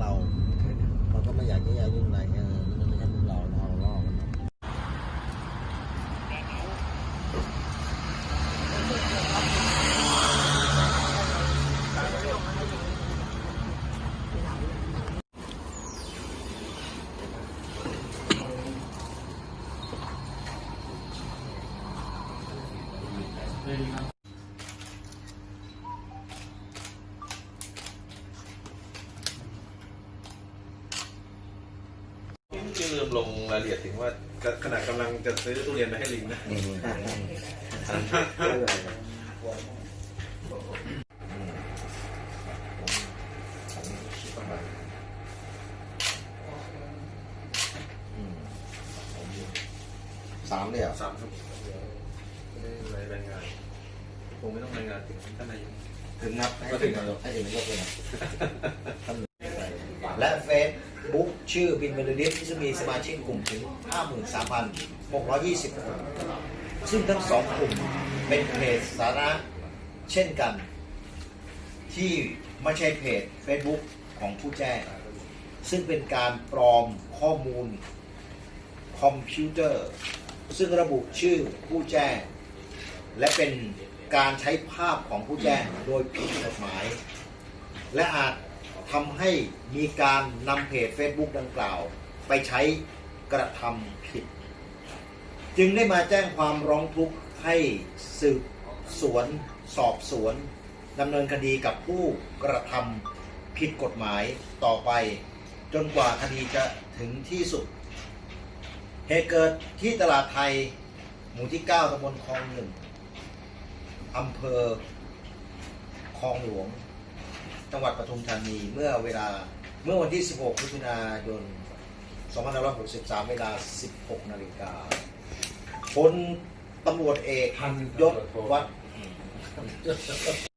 เราเราก็ไม่อยากจะย้ายยุ่งอะไรเออมันไม่ใช่รุ่นเราเราเอาล่อมันมา ที่ลืมลงรายละเอียดถึงว่าขณะกำลังจะซื้อทุเรียนมาให้ลิงนะสามเลยเหรอสามครับไม่ได้รายงานคงไม่ต้องรายงานถึงท่านนายกถึงนับให้ถึงนายกให้ถึงนายกเลยนะและเฟซ บุ๊กชื่อบินเมลดิสที่จะมีสมาชิกกลุ่มถึง 53,620 คน ซึ่งทั้งสองกลุ่มเป็นเพจสาระเช่นกัน ที่ไม่ใช่เพจ Facebook ของผู้แจ้ง ซึ่งเป็นการปลอมข้อมูลคอมพิวเตอร์ ซึ่งระบุชื่อผู้แจ้ง และเป็นการใช้ภาพของผู้แจ้งโดยผิดกฎหมาย และอาจ ทำให้มีการนำเพจ Facebook ดังกล่าว ไปใช้กระทำผิด จึงได้มาแจ้งความร้องทุกข์ให้สืบสวน สอบสวนดำเนินคดีกับผู้กระทำผิดกฎหมายต่อไป จนกว่าคดีจะถึงที่สุด เหตุเกิดที่ตลาดไทย หมู่ที่ 9ตำบลคลองหนึ่งอำเภอคลองหลวง จังหวัดปทุมธานีเมื่อเวลาเมื่อวันที่ 16มิถุนายน 2563 เวลา 16 นาฬิกาพลตำรวจเอกยศวัด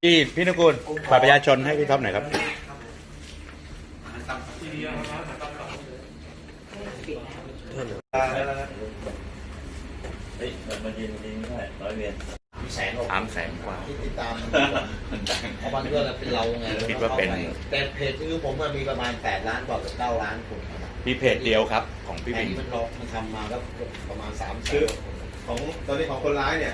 พี่พี่นุกูลบัตรประชาชนให้พี่ท็อปหน่อยครับ เฮ้ยมันมายืนตรงนี้ไม่ได้ร้อยเวรมี แสนหกสามแสนกว่า ที่ติดตามเพราะบางเรื่องเป็นเราไงคิดว่าเป็น แต่เพจที่ผมมันมีประมาณ8ล้านกว่ากับ9ล้านคนมีเพจเดียวครับ ของพี่แต่บินนี่มันลอกมันทำมาก็ประมาณ3แสคือนของตอนนี้ของคนร้ายเนี่ย